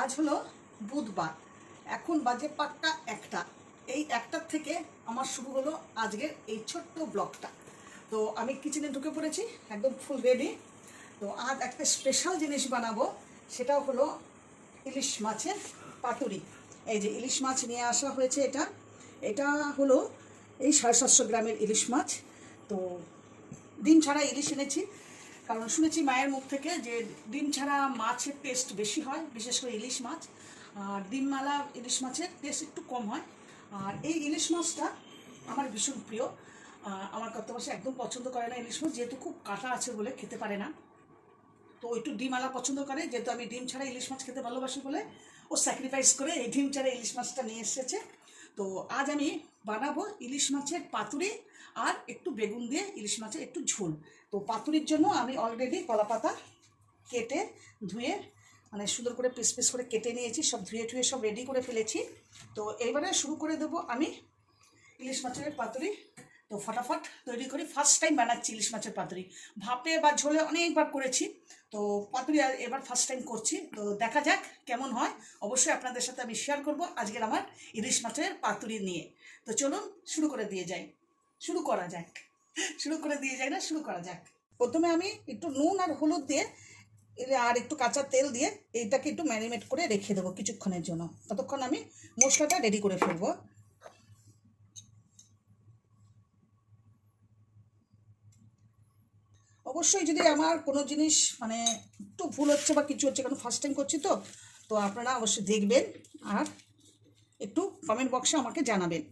আজ হলো বুধবার। এখন বাজে পাক্কা একটা। এই একটার থেকে আমার শুরু হলো আজকের এই ছোট্ট ব্লগটা। তো আমি কিচেনে ঢুকে পড়েছি, একদম ফুল রেডি তো আজ একটা স্পেশাল জিনিস বানাবো, সেটাও হলো ইলিশ মাছের পাতুরি। এই যে ইলিশ মাছ নিয়ে আসা হয়েছে এটা। এটা হলো এই সাড়ে সাতশো গ্রামের ইলিশ মাছ। তো ডিম ছাড়া ইলিশ এনেছি। কারণ শুনেছি মায়ের মুখ থেকে যে ডিম ছাড়া মাছের টেস্ট বেশি হয়, বিশেষ করে ইলিশ মাছ। আর ডিমমালা ইলিশ মাছের টেস্ট একটু কম হয়। আর এই ইলিশ মাছটা আমার ভীষণ প্রিয়। আমার কর্তবাসে একদম পছন্দ করে না ইলিশ মাছ, যেহেতু খুব কাটা আছে বলে খেতে পারে না। তো একটু ডিম আলা পছন্দ করে, যেহেতু আমি ডিম ছাড়া ইলিশ মাছ খেতে ভালোবাসি বলে ও স্যাক্রিফাইস করে এই ডিম ছাড়া ইলিশ মাছটা নিয়ে এসেছে। তো আজ আমি বানাবো ইলিশ মাছের পাতুরি আর একটু বেগুন দিয়ে ইলিশ মাছের একটু ঝোল। তো পাতুরির জন্য আমি অলরেডি কলা পাতা কেটে ধুয়ে মানে সুন্দর করে পিস পিস করে কেটে নিয়েছি, সব ধুয়ে টুয়ে সব রেডি করে ফেলেছি। তো এইবারে শুরু করে দেবো আমি ইলিশ মাছের পাতুরি। তো ফটাফট তৈরি করি ফার্স্ট টাইম বানাচ্ছি ইলিশ মাছের পাতুরি। ভাপে বা ঝোলে অনেকবার করেছি, তো পাতুরি এবার ফার্স্ট টাইম করছি। তো দেখা যাক কেমন হয়, অবশ্যই আপনাদের সাথে আমি শেয়ার করব আজকের আমার ইলিশ মাছের পাতুরি নিয়ে। তো চলুন শুরু করে দিয়ে যাই। শুরু করা যাক। শুরু করে দিয়ে যাই না, শুরু করা যাক। প্রথমে আমি একটু নুন আর হলুদ দিয়ে, আর একটু কাঁচা তেল দিয়ে এইটাকে একটু ম্যারিনেট করে রেখে দেবো কিছুক্ষণের জন্য। ততক্ষণ আমি মশলাটা রেডি করে ফেলব। অবশ্যই যদি আমার কোনো জিনিস মানে একটু ভুল হচ্ছে বা কিছু হচ্ছে, কারণ ফার্স্ট টাইম করছি তো তো আপনারা অবশ্যই দেখবেন আর একটু কমেন্ট বক্সে আমাকে জানাবেন।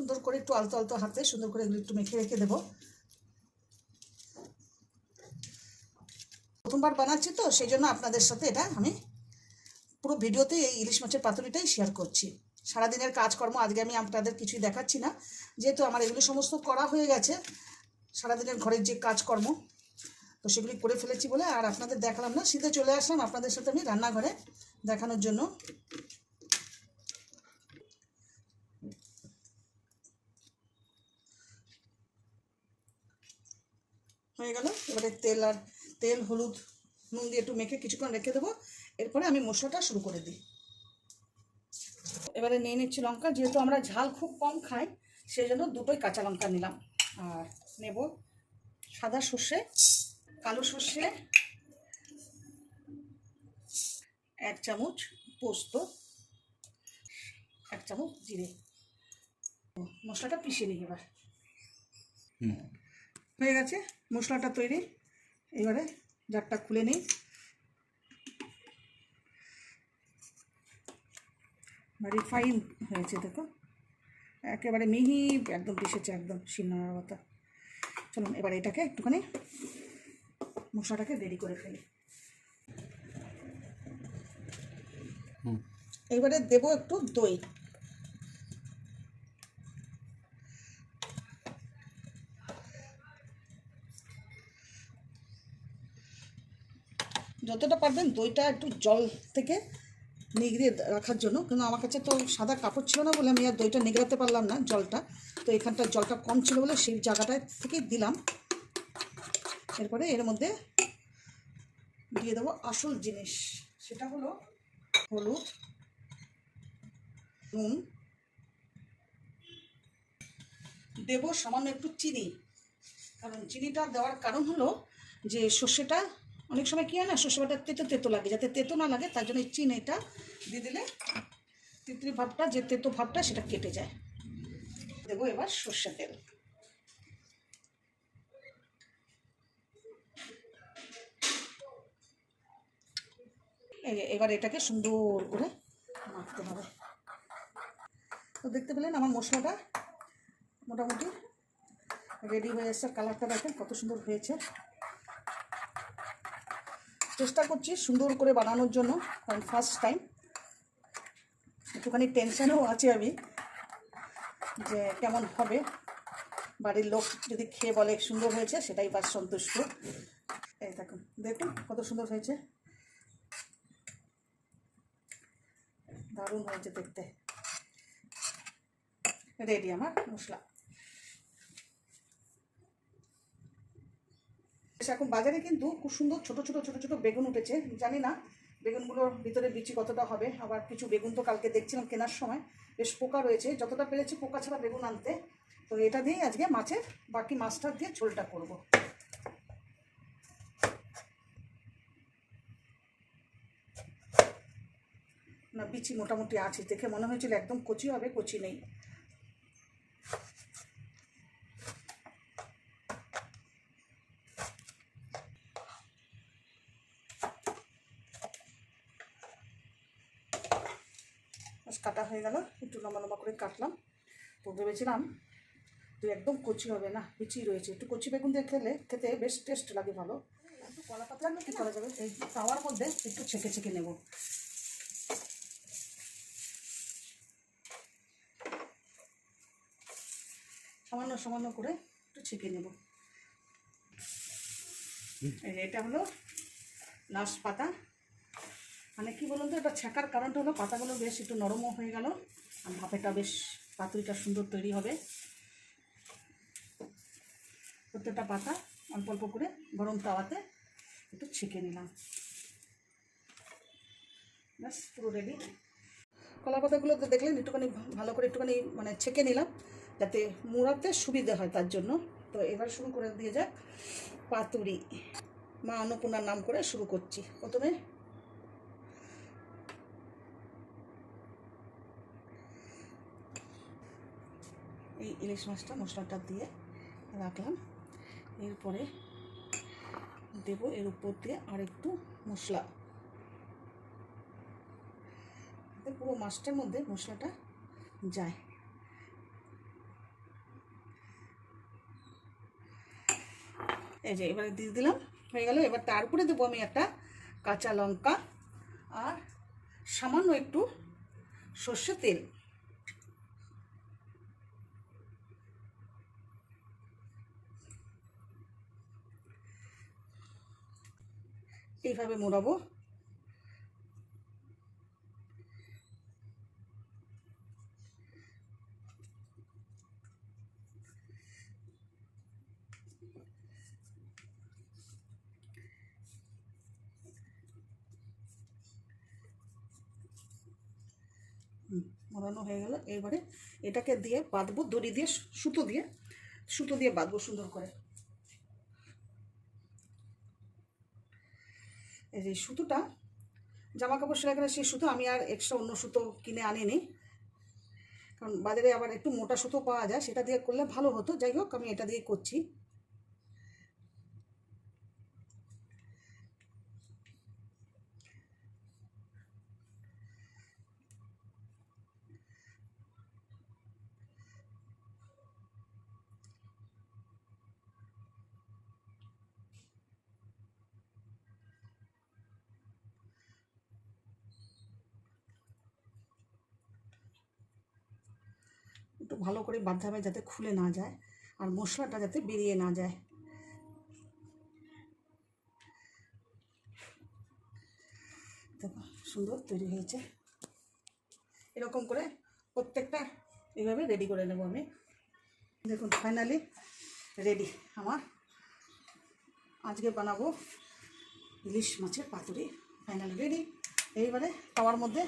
সুন্দর করে একটু আলতো আলতো হাতে সুন্দর করে এগুলো একটু মেখে রেখে দেবো। প্রথমবার বানাচ্ছি তো, সেই জন্য আপনাদের সাথে এটা আমি পুরো ভিডিওতে এই ইলিশ মাছের পাতুরিটাই শেয়ার করছি। সারাদিনের কাজকর্ম, আজকে আমি আপনাদের কিছুই দেখাচ্ছি না। যেহেতু আমার এগুলো সমস্ত করা হয়ে গেছে, সারাদিনের ঘরের যে কাজকর্ম, তো সেগুলি করে ফেলেছি বলে আর আপনাদের দেখালাম না। শীতে চলে আসলাম আপনাদের সাথে আমি রান্নাঘরে দেখানোর জন্য। হয়ে গেল। এবারে তেল আর তেল, হলুদ, নুন দিয়ে একটু মেখে কিছুক্ষণ রেখে দেবো। এরপরে আমি মশলাটা শুরু করে দিই। এবারে নিয়ে নিচ্ছি লঙ্কা। যেহেতু আমরা ঝাল খুব কম খাই সেই জন্য দুটোই কাঁচা লঙ্কা নিলাম। আর নেব সাদা সর্ষে, কালো সর্ষে, এক চামচ পোস্ত, এক চামচ জিরে। মশলাটা পিষে নিই এবার। হয়ে গেছে মশলাটা তৈরি। এবারে জারটা খুলে নিই। রিফাইন হয়েছে দেখো। একেবারে মিহি একদম পিসেছে একদম শিলনোড়ার মতো। চলুন এবার এটাকে একটুখানি মশলাটাকে রেডি করে ফেলি। এবারে দেবো একটু দই। যতটা পারবেন দইটা একটু জল থেকে নিগড়িয়ে রাখার জন্য। কিন্তু আমার কাছে তো সাদা কাপড় ছিল না বলে আমি আর দইটা নিগড়াতে পারলাম না জলটা। তো এখানটার জলটা কম ছিল বলে সেই জায়গাটায় থেকে দিলাম। এরপরে এর মধ্যে দিয়ে দেবো আসল জিনিস। সেটা হলো হলুদ, নুন। দেবো সামান্য একটু চিনি। কারণ চিনিটা দেওয়ার কারণ হলো যে সর্ষেটা অনেক সময় কী হয় না সর্ষে বাটা তেতো তেতো লাগে। যাতে তেতো না লাগে, তার জন্য এই চিনিটা দিয়ে দিলে তিতলি ভাবটা, যে তেতো ভাবটা, সেটা কেটে যায়। দেবো এবার সর্ষে তেল। এবার এটাকে সুন্দর করে মাখতে হবে। তো দেখতে পেলেন আমার মশলাটা মোটামুটি রেডি হয়ে এসছে কালারটা দেখেন কত সুন্দর হয়েছে। চেষ্টা করছি সুন্দর করে বানানোর জন্য, কারণ ফার্স্ট টাইম একটুখানি টেনশনেও আছে আমি যে কেমন হবে। বাড়ির লোক যদি খেয়ে বলে সুন্দর হয়েছে, সেটাই বাস সন্তুষ্ট। এই দেখুন দেখুন কত সুন্দর হয়েছে। দারুণ হয়েছে দেখতে। রেডি আমার মশলা। এখন বাজারে কিন্তু খুব সুন্দর ছোটো ছোটো ছোটো ছোটো বেগুন উঠেছে। জানি না বেগুনগুলোর ভিতরে বিচি কতটা হবে। আবার কিছু বেগুন তো কালকে দেখছিলাম কেনার সময়। বেশ পোকা রয়েছে। যতটা পেরেছি পোকা ছাড়া বেগুন আনতে। তো এটা দিয়েই আজকে মাছের, বাকি মাছটা দিয়ে ঝোলটা করব। না, বিচি মোটামুটি আছে। দেখে মনে হয়েছিল একদম কচি হবে, কচি নেই। কাটা হয়ে গেল একটু লম্বা লম্বা করে কাটলাম। তো ভেবেছিলাম তো একদম কচি হবে না বিচি রয়েছে। একটু কচি বেগুন দিয়ে খেলে খেতে বেশ টেস্ট লাগে ভালো। একটু কলা পাতা কি করা যাবে? এই তাওয়ার মধ্যে একটু ছেঁকে ছেঁকে নেব। সামান্য সামান্য করে একটু ছেঁকে নেব। এই এটা হলো লাস্ট পাতা। মানে কি বলুন তো, এটা ছেঁকার কারণটা হলো, পাতাগুলো বেশ একটু নরমও হয়ে গেল। আর ভাপেটা বেশ পাতুরিটা সুন্দর তৈরি হবে। প্রত্যেকটা পাতা অল্প অল্প করে গরম তাওয়াতে একটু ছেঁকে নিলাম। ব্যাস, পুরো রেডি কলা পাতাগুলো দেখলেন, একটুখানি ভালো করে একটুখানি মানে ছেঁকে নিলাম, যাতে মুড়াতে সুবিধা হয় তার জন্য। তো এবার শুরু করে দিয়ে যাক, পাতুরি। মা অন্নপূর্ণার নাম করে শুরু করছি। প্রথমে এই ইলিশ মাছটা মশলাটা দিয়ে রাখলাম। এরপরে দেব এর উপর দিয়ে আর একটু মশলা পুরো মাছটার মধ্যে মশলাটা যায়। এই যে এবারে দিয়ে দিলাম, হয়ে গেল। এবার তারপরে দেবো আমি একটা কাঁচা লঙ্কা আর সামান্য একটু সর্ষে তেল। এইভাবে মোড়াবো। মোড়ানো হয়ে গেল। এবারে এটাকে দিয়ে বাঁধবো, দড়ি দিয়ে, সুতো দিয়ে। সুতো দিয়ে বাঁধবো সুন্দর করে। এই যে সুতোটা জামা কাপড় সেলাই করার সেই সুতো, আমি আর এক্সট্রা অন্য সুতো কিনে আনিনি। কারণ বাজারে আবার একটু মোটা সুতো পাওয়া যায়, সেটা দিয়ে করলে ভালো হতো। যাই হোক, আমি এটা দিয়ে করছি। ভালো করে বাঁধতে হবে যাতে খুলে না যায় আর মশলাটা যাতে বেরিয়ে না যায়। দেখো, সুন্দর তৈরি হয়েছে। এরকম করে প্রত্যেকটা এইভাবে রেডি করে নেব আমি। দেখুন ফাইনালি রেডি আমার। আজকে বানাবো ইলিশ মাছের পাতুরি। ফাইনালি রেডি এইবারে তাওয়ার মধ্যে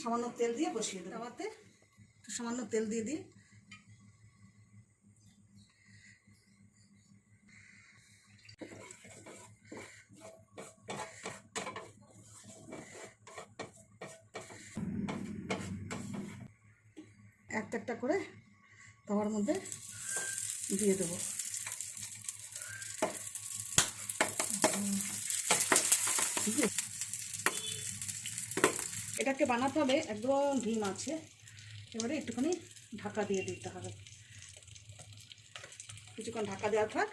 সামান্য তেল দিয়ে বসিয়ে দেবো। তাওয়াতে একটু সামান্য তেল দিয়ে দিই। একটা একটা করে তাওয়ার মধ্যে দিয়ে দেবো। এটাকে বানাতে হবে একদম ডিম আছে। এবারে একটুখানি ঢাকা দিয়ে দিতে হবে। কিছুক্ষণ ঢাকা দেওয়া থাক,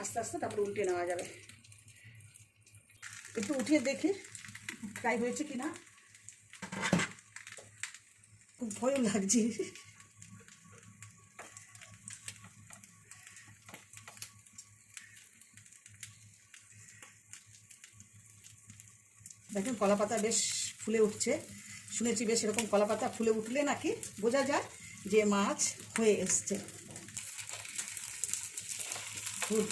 আস্তে আস্তে তারপর উল্টে নেওয়া যাবে। একটু উঠিয়ে দেখি ফ্রাই হয়েছে কি না খুব ভয়ও লাগছে। দেখুন কলা পাতা বেশ ফুলে উঠছে। শুনেছি বেশ এরকম কলা পাতা ফুলে উঠলে নাকি বোঝা যায় যে মাছ হয়ে এসছে। ফুল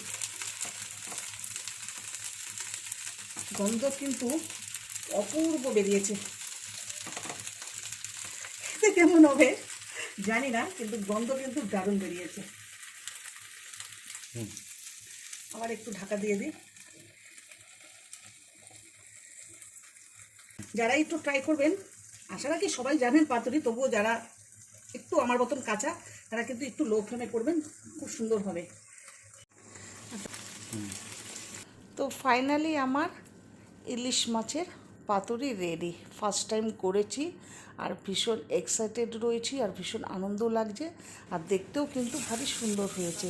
গন্ধ কিন্তু অপূর্ব বেরিয়েছে। খেতে কেমন হবে জানি না কিন্তু গন্ধ কিন্তু দারুণ বেরিয়েছে। আবার একটু ঢাকা দিয়ে দিই। যারা একটু ট্রাই করবেন আশা রাখি সবাই জানেন পাতুরি, তবুও যারা একটু আমার মতন কাঁচা, তারা কিন্তু একটু লো ফ্লেমে করবেন, খুব সুন্দর হবে। তো ফাইনালি আমার ইলিশ মাছের পাতুরি রেডি ফার্স্ট টাইম করেছি, আর ভীষণ এক্সাইটেড রয়েছি, আর ভীষণ আনন্দ লাগছে, আর দেখতেও কিন্তু ভারী সুন্দর হয়েছে।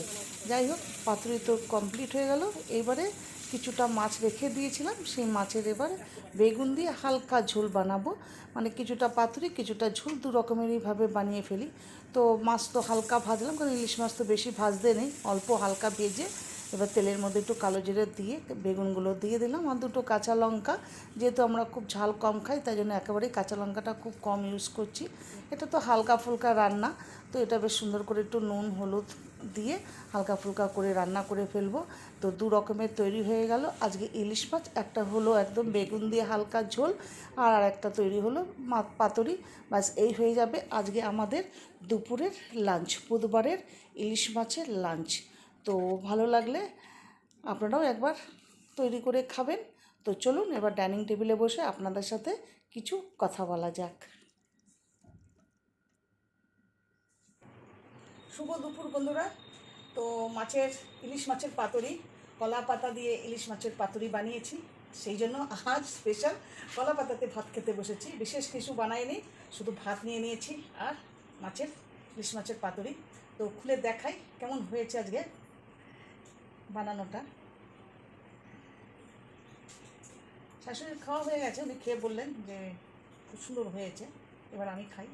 যাই হোক, পাতুরি তো কমপ্লিট হয়ে গেল, এবারে কিছুটা মাছ রেখে দিয়েছিলাম, সেই মাছের এবারে বেগুন দিয়ে হালকা ঝোল বানাবো। মানে কিছুটা পাতুরি, কিছুটা ঝোল, দু রকমেরইভাবে বানিয়ে ফেলি। তো মাছ তো হালকা ভাজলাম, কারণ ইলিশ মাছ তো বেশি ভাজতে নেই, অল্প হালকা ভেজে এবার তেলের মধ্যে একটু কালো জিরে দিয়ে বেগুনগুলো দিয়ে দিলাম আর দুটো কাঁচা লঙ্কা। যেহেতু আমরা খুব ঝাল কম খাই, তাই জন্য একেবারেই কাঁচা লঙ্কাটা খুব কম ইউজ করছি। এটা তো হালকা ফুলকা রান্না, তো এটা বেশ সুন্দর করে একটু নুন, হলুদ দিয়ে হালকা ফুলকা করে রান্না করে ফেলব। তো দু রকমের তৈরি হয়ে গেল। আজকে ইলিশ মাছ, একটা হলো একদম বেগুন দিয়ে হালকা ঝোল আর আর একটা তৈরি হলো পাতুরি। বাস এই হয়ে যাবে আজকে আমাদের দুপুরের লাঞ্চ, বুধবারের ইলিশ মাছের লাঞ্চ। তো ভালো লাগলে আপনারাও একবার তৈরি করে খাবেন। তো চলুন এবার ডাইনিং টেবিলে বসে আপনাদের সাথে কিছু কথা বলা যাক। শুভ দুপুর বন্ধুরা। তো মাছের, ইলিশ মাছের পাতুরি, কলা পাতা দিয়ে ইলিশ মাছের পাতুরি বানিয়েছি। সেই জন্য আজ স্পেশাল কলা পাতাতে ভাত খেতে বসেছি। বিশেষ কিছু বানাইনি, শুধু ভাত নিয়ে নিয়েছি আর মাছের, ইলিশ মাছের পাতুরি। তো খুলে দেখাই কেমন হয়েছে আজকে বানানোটা। শাশুড়ির খাওয়া হয়ে গেছে, উনি খেয়ে বললেন যে খুব সুন্দর হয়েছে, এবার আমি খাই।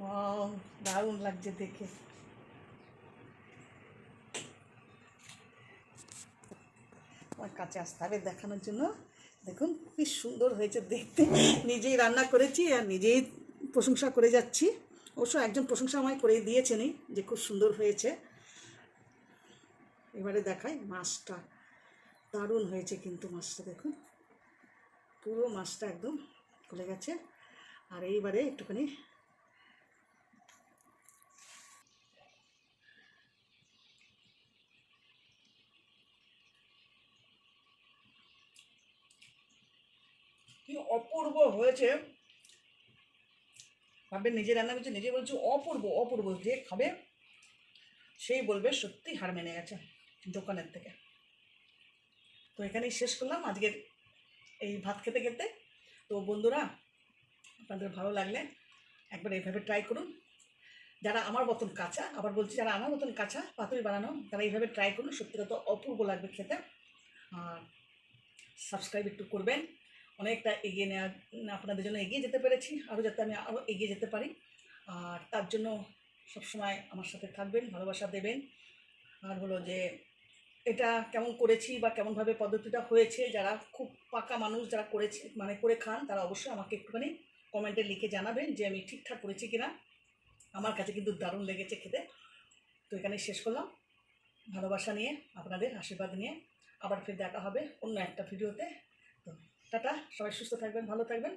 ওয়াও, দারুণ লাগছে দেখে। আমার কাছে আসতে হবে দেখানোর জন্য। দেখুন, কি সুন্দর হয়েছে দেখতে। নিজেই রান্না করেছি আর নিজেই প্রশংসা করে যাচ্ছি। অবশ্য একজন প্রশংসা আমায় করে দিয়েছেনই যে খুব সুন্দর হয়েছে। এবারে দেখাই মাছটা। দারুণ হয়েছে কিন্তু মাছটা, দেখুন। পুরো মাছটা একদম খুলে গেছে। আর এইবারে একটুখানি কি অপূর্ব হয়েছে। ভাববেন নিজে রান্না করছে, নিজে বলছে অপূর্ব অপূর্ব যে খাবে, সেই বলবে সত্যি হার মেনে গেছে দোকানের থেকে। তো এখানেই শেষ করলাম আজকের এই ভাত খেতে খেতে। তো বন্ধুরা, আপনাদের ভালো লাগলে একবার এইভাবে ট্রাই করুন। যারা আমার মতন কাঁচা, আবার বলছি যারা আমার মতন কাঁচা পাতুরি বানানো, তারা এইভাবে ট্রাই করুন, সত্যি কথা অপূর্ব লাগবে খেতে। আর সাবস্ক্রাইব একটু করবেন। অনেকটা এগিয়ে নেওয়া আপনাদের জন্য এগিয়ে যেতে পেরেছি, আরও যাতে আমি আরও এগিয়ে যেতে পারি। আর তার জন্য সবসময় আমার সাথে থাকবেন, ভালোবাসা দেবেন। আর হলো যে, এটা কেমন করেছি বা কেমনভাবে পদ্ধতিটা হয়েছে, যারা খুব পাকা মানুষ যারা করেছে মানে করে খান, তারা অবশ্যই আমাকে একটুখানি কমেন্টে লিখে জানাবেন যে, আমি ঠিকঠাক করেছি কিনা। আমার কাছে কিন্তু দারুণ লেগেছে খেতে। তো এখানে শেষ করলাম। ভালোবাসা নিয়ে, আপনাদের আশীর্বাদ নিয়ে আবার ফের দেখা হবে অন্য একটা ভিডিওতে। টাটা সবাই সুস্থ থাকবেন ভালো থাকবেন।